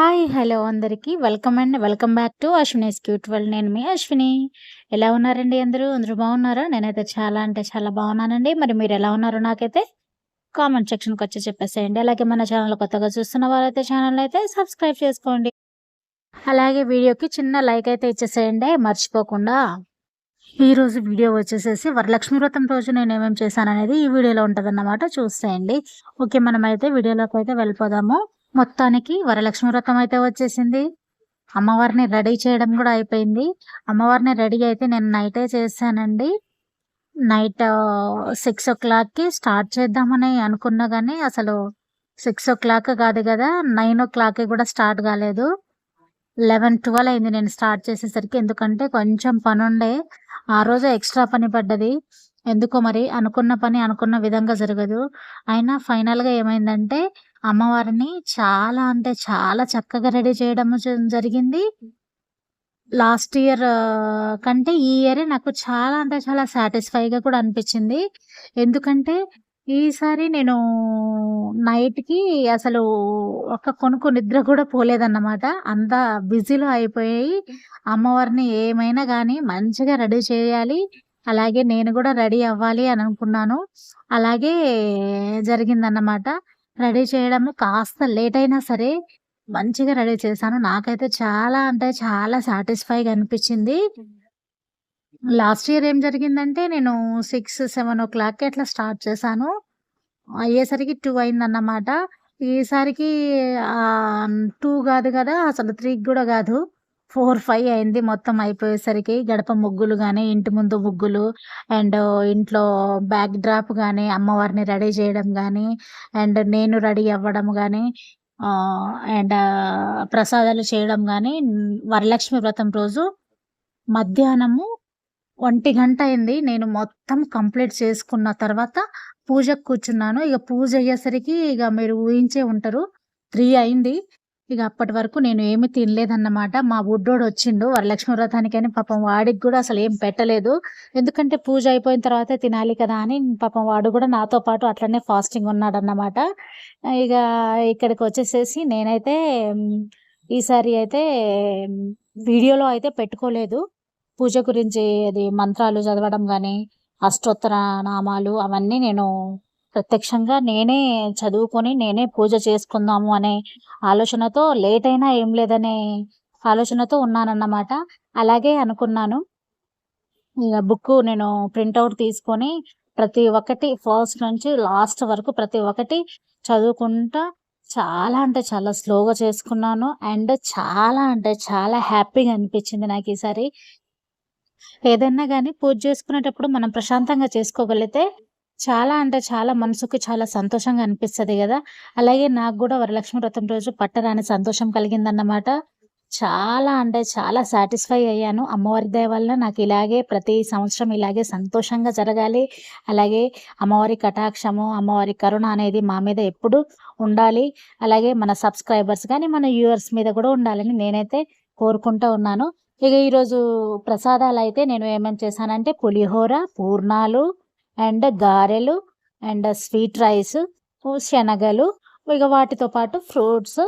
Hi hello అందరికీ. Welcome and welcome back to Ashwini's cute world నేను మీ అశ్విని ఎలా ఉన్నారండి అందరూ? అందరూ బాగున్నారా? నేనైతే చాలా అంటే చాలా బాగున్నానండి. మరి మీరు ఎలా ఉన్నారో నాకైతే కామెంట్ సెక్షన్కి వచ్చి చెప్పేసేయండి. అలాగే మన ఛానల్ కొత్తగా చూస్తున్న వారైతే ఛానల్ అయితే సబ్స్క్రైబ్ చేసుకోండి. అలాగే వీడియోకి చిన్న లైక్ అయితే ఇచ్చేసేయండి. మర్చిపోకుండా ఈ రోజు వీడియో వచ్చేసేసి వరలక్ష్మి వ్రతం రోజు నేను ఏమేమి చేశాను అనేది ఈ వీడియోలో ఉంటుందన్నమాట. చూసేయండి. ఓకే మనమైతే వీడియోలోకి అయితే వెళ్ళిపోదాము. మొత్తానికి వరలక్ష్మి వ్రతం అయితే వచ్చేసింది. అమ్మవారిని రెడీ చేయడం కూడా అయిపోయింది. అమ్మవారిని రెడీ అయితే నేను నైటే చేశానండి. నైట్ సిక్స్ ఓ క్లాక్కి స్టార్ట్ చేద్దామని అనుకున్నా కానీ అసలు సిక్స్ ఓ క్లాక్ కాదు కదా నైన్ ఓ క్లాక్కి కూడా స్టార్ట్ కాలేదు. లెవెన్ ట్వెల్వ్ అయింది నేను స్టార్ట్ చేసేసరికి ఎందుకంటే కొంచెం పని ఉండే ఆ రోజు ఎక్స్ట్రా పని పడ్డది. ఎందుకో మరి అనుకున్న పని అనుకున్న విధంగా జరగదు. అయినా ఫైనల్గా ఏమైందంటే అమ్మవారిని చాలా అంటే చాలా చక్కగా రెడీ చేయడం జ- జరిగింది. లాస్ట్ ఇయర్ కంటే ఈ ఇయరే నాకు చాలా అంటే చాలా సాటిస్ఫైగా కూడా అనిపించింది. ఎందుకంటే ఈసారి నేను నైట్కి అసలు ఒక కొనుక్కు నిద్ర కూడా పోలేదన్నమాట. అంత బిజీలో అయిపోయాయి. అమ్మవారిని ఏమైనా కానీ మంచిగా రెడీ చేయాలి. అలాగే నేను కూడా రెడీ అవ్వాలి అని అనుకున్నాను. అలాగే జరిగిందన్నమాట. రెడీ చేయడం కాస్త లేట్ అయినా సరే మంచిగా రెడీ చేశాను. నాకైతే చాలా అంటే చాలా సాటిస్ఫైగా అనిపించింది. లాస్ట్ ఇయర్ ఏం జరిగిందంటే నేను సిక్స్ సెవెన్ ఓ క్లాక్కి అట్లా స్టార్ట్ చేశాను. అయ్యేసరికి టూ అయిందన్నమాట. ఈసారికి టూ కాదు కదా అసలు త్రీకి కూడా కాదు. ఫోర్ ఫైవ్ అయింది మొత్తం అయిపోయేసరికి గడప ముగ్గులు కానీ ఇంటి ముందు ముగ్గులు అండ్ ఇంట్లో బ్యాక్ డ్రాప్ కానీ అమ్మవారిని రెడీ చేయడం కానీ అండ్ నేను రెడీ అవ్వడం కానీ అండ్ ప్రసాదాలు చేయడం కానీ వరలక్ష్మి వ్రతం రోజు మధ్యాహ్నము ఒంటి గంట అయింది. నేను మొత్తం కంప్లీట్ చేసుకున్న తర్వాత పూజకు కూర్చున్నాను. ఇక పూజ అయ్యేసరికి ఇక మీరు ఊహించే ఉంటారు త్రీ అయింది. ఇక అప్పటి వరకు నేను ఏమి తినలేదన్నమాట. మా బుడ్డోడు వచ్చిండు వరలక్ష్మి వ్రతానికని పాపం వాడికి కూడా అసలు ఏం పెట్టలేదు. ఎందుకంటే పూజ అయిపోయిన తర్వాతే తినాలి కదా అని పాపం వాడు కూడా నాతో పాటు అట్లనే ఫాస్టింగ్ ఉన్నాడన్నమాట. ఇక ఇక్కడికి వచ్చేసేసి నేనైతే ఈసారి అయితే వీడియోలో అయితే పెట్టుకోలేదు. పూజ గురించి అది మంత్రాలు చదవడం కానీ అష్టోత్తర నామాలు అవన్నీ నేను ప్రత్యక్షంగా నేనే చదువుకొని నేనే పూజ చేసుకుందాము అనే ఆలోచనతో లేట్ అయినా ఏం లేదనే ఆలోచనతో ఉన్నానన్నమాట. అలాగే అనుకున్నాను. ఇక బుక్ నేను ప్రింట్అవుట్ తీసుకొని ప్రతి ఒక్కటి ఫస్ట్ నుంచి లాస్ట్ వరకు ప్రతి ఒక్కటి చదువుకుంటా చాలా అంటే చాలా స్లోగా చేసుకున్నాను. అండ్ చాలా అంటే చాలా హ్యాపీగా అనిపించింది నాకు ఈసారి. ఏదన్నా కానీ పూజ చేసుకునేటప్పుడు మనం ప్రశాంతంగా చేసుకోగలిగితే చాలా అంటే చాలా మనసుకి చాలా సంతోషంగా అనిపిస్తుంది కదా. అలాగే నాకు కూడా వరలక్ష్మి వ్రతం రోజు పట్టరాని సంతోషం కలిగిందన్నమాట. చాలా అంటే చాలా సాటిస్ఫై అయ్యాను. అమ్మవారి దయ వల్ల నాకు ఇలాగే ప్రతి సంవత్సరం ఇలాగే సంతోషంగా జరగాలి. అలాగే అమ్మవారి కటాక్షము అమ్మవారి కరుణ అనేది మా మీద ఎప్పుడు ఉండాలి. అలాగే మన సబ్స్క్రైబర్స్ కానీ మన వ్యూవర్స్ మీద కూడా ఉండాలని నేనైతే కోరుకుంటూ ఉన్నాను. ఇక ఈరోజు ప్రసాదాలు అయితే నేను ఏమేమి చేశానంటే పులిహోర పూర్ణాలు అండ్ గారెలు అండ్ స్వీట్ రైస్ శనగలు ఇక వాటితో పాటు ఫ్రూట్స్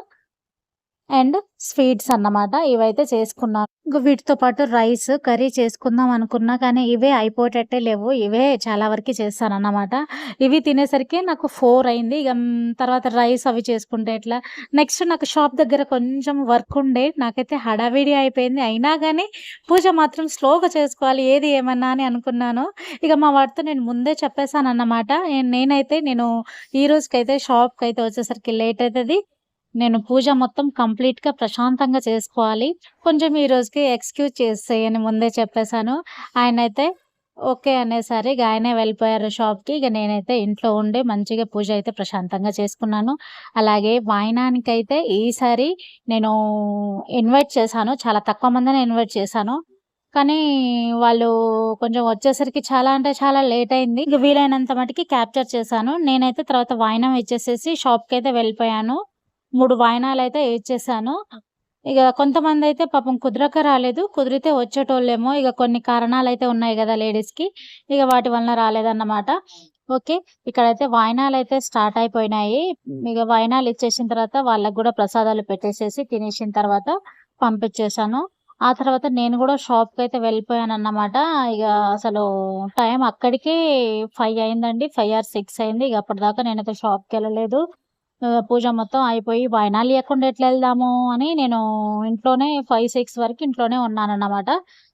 అండ్ స్వీట్స్ అన్నమాట ఇవైతే చేసుకున్నాను. వీటితో పాటు రైస్ కర్రీ చేసుకుందాం అనుకున్నా కానీ ఇవే అయిపోయేటట్టే లేవు. ఇవే చాలా వరకు చేస్తాను అన్నమాట ఇవి తినేసరికి నాకు ఫోర్ అయింది. ఇక తర్వాత రైస్ అవి చేసుకుంటే ఎట్లా? నెక్స్ట్ నాకు షాప్ దగ్గర కొంచెం వర్క్ ఉండే. నాకైతే హడావిడి అయిపోయింది. అయినా కానీ పూజ మాత్రం స్లోగా చేసుకోవాలి. ఏది ఏమన్నా అని అనుకున్నాను. ఇక మా వాడితో నేను ముందే చెప్పేశాను అన్నమాట నేనైతే నేను ఈ రోజుకైతే షాప్కి అయితే వచ్చేసరికి లేట్ అవుతుంది. నేను పూజ మొత్తం కంప్లీట్గా ప్రశాంతంగా చేసుకోవాలి. కొంచెం ఈ రోజుకి ఎక్స్క్యూజ్ చేసేయని ముందే చెప్పేశాను. ఆయన అయితే ఓకే అనేసరి ఇక ఆయనే వెళ్ళిపోయారు షాప్కి. ఇక నేనైతే ఇంట్లో ఉండి మంచిగా పూజ అయితే ప్రశాంతంగా చేసుకున్నాను. అలాగే వాయినానికైతే ఈసారి నేను ఇన్వైట్ చేశాను. చాలా తక్కువ మందిని ఇన్వైట్ చేశాను. కానీ వాళ్ళు కొంచెం వచ్చేసరికి చాలా అంటే చాలా లేట్ అయింది. ఇక వీలైనంత మటుకి క్యాప్చర్ చేశాను. నేనైతే తర్వాత వాయినం ఇచ్చేసేసి షాప్కి అయితే వెళ్ళిపోయాను. మూడు వాయినాలు అయితే ఇచ్చేసాను ఇక కొంతమంది అయితే పాపం కుదరక రాలేదు కుదిరితే వచ్చేటోళ్ళేమో ఇక కొన్ని కారణాలు అయితే ఉన్నాయి కదా లేడీస్కి ఇక వాటి వలన రాలేదన్నమాట ఓకే. ఇక్కడైతే వాయినాలైతే స్టార్ట్ అయిపోయినాయి. ఇగ వాయినాలు ఇచ్చేసిన తర్వాత వాళ్ళకి గూడా ప్రసాదాలు పెట్టేసేసి తినేసిన తర్వాత పంపించేసాను. ఆ తర్వాత నేను గూడా షాప్‌కైతే వెళ్ళిపోయానన్నమాట. ఇగ అసలు టైం అక్కడికే 5 అయిందండి. 5 ఆర్ 6 అయింది. ఇగ అప్పటిదాకా నేనైతే షాప్‌కెళ్ళలేదు. ఆహ్, పూజ మొత్తం అయిపోయి వాయినాలు లేకుండా ఎట్లా వెళ్దాము అని నేను ఇంట్లోనే 5, 6 వరకు ఇంట్లోనే ఉన్నానన్నమాట.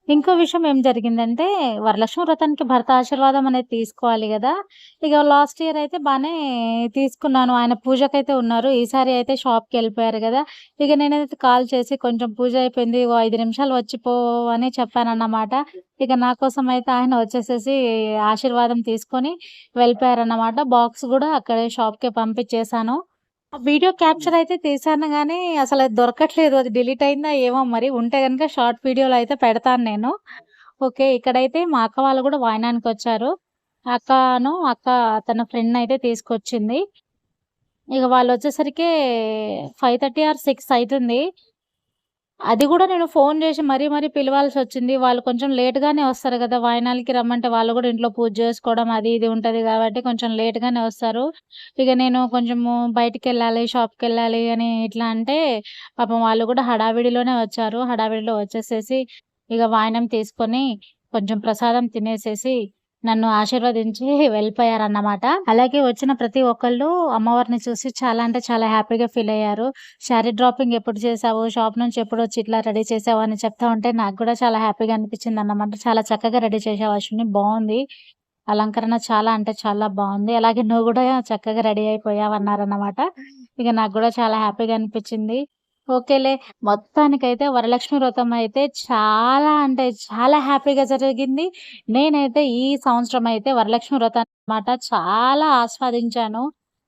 ఇంకో విషయం ఏం జరిగిందంటే వరలక్ష్మి వ్రతానికి భర్త ఆశీర్వాదం అనేది తీసుకోవాలి కదా ఇక లాస్ట్ ఇయర్ అయితే బాగానే తీసుకున్నాను. ఆయన పూజకైతే ఉన్నారు. ఈసారి అయితే షాప్‌కెళ్ళిపోయారు కదా ఇక నేనైతే కాల్ చేసి కొంచెం పూజ అయిపోయింది. ఓ ఐదు నిమిషాలు వచ్చిపో అని చెప్పానన్నమాట. ఇక నా కోసం అయితే ఆయన వచ్చేసేసి ఆశీర్వాదం తీసుకొని వెళ్ళిపోయారన్నమాట. బాక్స్ కూడా అక్కడే షాప్‌కే పంపించేసాను. వీడియో క్యాప్చర్ అయితే తీసాను గానీ అసలు అది దొరకట్లేదు. అది డిలీట్ అయిందా ఏమో మరి. ఉంటే కనుక షార్ట్ వీడియోలో అయితే పెడతాను నేను. ఓకే. ఇక్కడైతే మా అక్క వాళ్ళు కూడా వాయినానికి వచ్చారు అక్కను అక్క తన ఫ్రెండ్‌నయితే తీసుకొచ్చింది. ఇక వాళ్ళు వచ్చేసరికి ఫైవ్ థర్టీ ఆర్ సిక్స్ అవుతుంది అది కూడా నేను ఫోన్ చేసి మరీ మరీ పిలవాల్సి వచ్చింది వాళ్ళు కొంచెం లేట్‌గానే వస్తారు కదా వాయినాలకి రమ్మంటే వాళ్ళు కూడా ఇంట్లో పూజ చేసుకోవడం అది ఇది ఉంటుంది కాబట్టి కొంచెం లేట్‌గానే వస్తారు. ఇక నేను కొంచెము బయటికి వెళ్ళాలి షాప్కి వెళ్ళాలి అని ఇట్లా అంటే పాపం వాళ్ళు కూడా హడావిడిలోనే వచ్చారు. హడావిడిలో వచ్చేసేసి ఇక వాయినం తీసుకొని కొంచెం ప్రసాదం తినేసేసి నన్ను ఆశీర్వదించి వెళ్ళిపోయారన్నమాట. అలాగే వచ్చిన ప్రతి ఒక్కళ్ళు అమ్మవారిని చూసి చాలా అంటే చాలా హ్యాపీగా ఫీల్ అయ్యారు శారీ డ్రాపింగ్ ఎప్పుడు చేసావు షాప్ నుంచి ఎప్పుడొచ్చి ఇట్లా రెడీ చేశావు? అని చెప్తా ఉంటే నాకు కూడా చాలా హ్యాపీగా అనిపించిందన్నమాట. చాలా చక్కగా రెడీ చేసావు అశ్విని బాగుంది అలంకరణ చాలా అంటే చాలా బాగుంది అలాగే నువ్వు కూడా చక్కగా రెడీ అయిపోయావన్నారన్నమాట. ఇక నాకు కూడా చాలా హ్యాపీగా అనిపించింది. ఓకేలే. మొత్తానికైతే వరలక్ష్మి వ్రతం అయితే చాలా అంటే చాలా హ్యాపీగా జరిగింది. నేనైతే ఈ సంవత్సరం అయితే వరలక్ష్మి వ్రతం అన్నమాట చాలా ఆస్వాదించాను.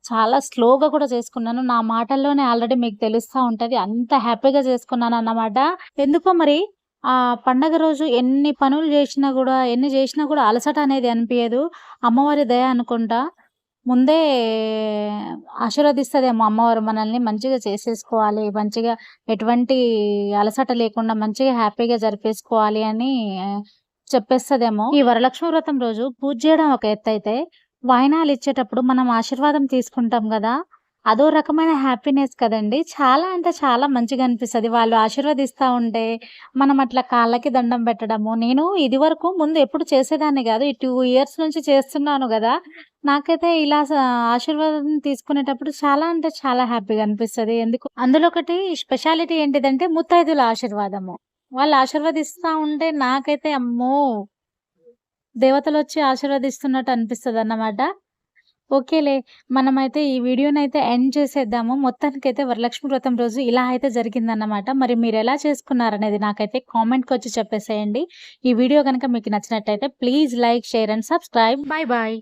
చాలా స్లోగా కూడా చేసుకున్నాను. నా మాటల్లోనే ఆల్రెడీ మీకు తెలుస్తూ ఉంటుంది అంత హ్యాపీగా చేసుకున్నాను అన్నమాట ఎందుకో మరి ఆ పండగ రోజు ఎన్ని పనులు చేసినా కూడా ఎన్ని చేసినా కూడా అలసట అనేది అనిపించదు అమ్మవారి దయ అనుకుంటా. ముందే ఆశీర్వదిస్తదేమో అమ్మవారు మనల్ని మంచిగా చేసేసుకోవాలి. మంచిగా ఎటువంటి అలసట లేకుండా మంచిగా హ్యాపీగా జరిపేసుకోవాలి అని చెప్పేస్తదేమో. ఈ వరలక్ష్మి వ్రతం రోజు పూజ చేయడం ఒక ఎత్తయితే, వాయినాలు ఇచ్చేటప్పుడు మనం ఆశీర్వాదం తీసుకుంటాం కదా అదో రకమైన హ్యాపీనెస్ కదండీ! చాలా అంటే చాలా మంచిగా అనిపిస్తుంది వాళ్ళు ఆశీర్వదిస్తా ఉంటే మనం అట్లా కాళ్ళకి దండం పెట్టడము. నేను ఇది వరకు ముందు ఎప్పుడు చేసేదాన్ని కాదు ఈ టూ ఇయర్స్ నుంచి చేస్తున్నాను కదా నాకైతే ఇలా ఆశీర్వాదం తీసుకునేటప్పుడు చాలా అంటే చాలా హ్యాపీగా అనిపిస్తది. ఎందుకు అందులో ఒకటి స్పెషాలిటీ ఏంటిదంటే ముత్తైదుల ఆశీర్వాదము. వాళ్ళు ఆశీర్వదిస్తా ఉంటే నాకైతే అమ్మో! దేవతలు వచ్చి ఆశీర్వదిస్తున్నట్టు అనిపిస్తదన్నమాట. ఓకేలే. మనమైతే ఈ వీడియోని అయితే ఎండ్ చేసేద్దాము. మొత్తానికి అయితే వరలక్ష్మి వ్రతం రోజు ఇలా అయితే జరిగిందన్నమాట. మరి మీరు ఎలా చేసుకున్నారనేది నాకైతే కామెంట్‌కొచ్చి చెప్పేసేయండి. ఈ వీడియో కనుక మీకు నచ్చినట్టయితే please like, share and subscribe. Bye bye.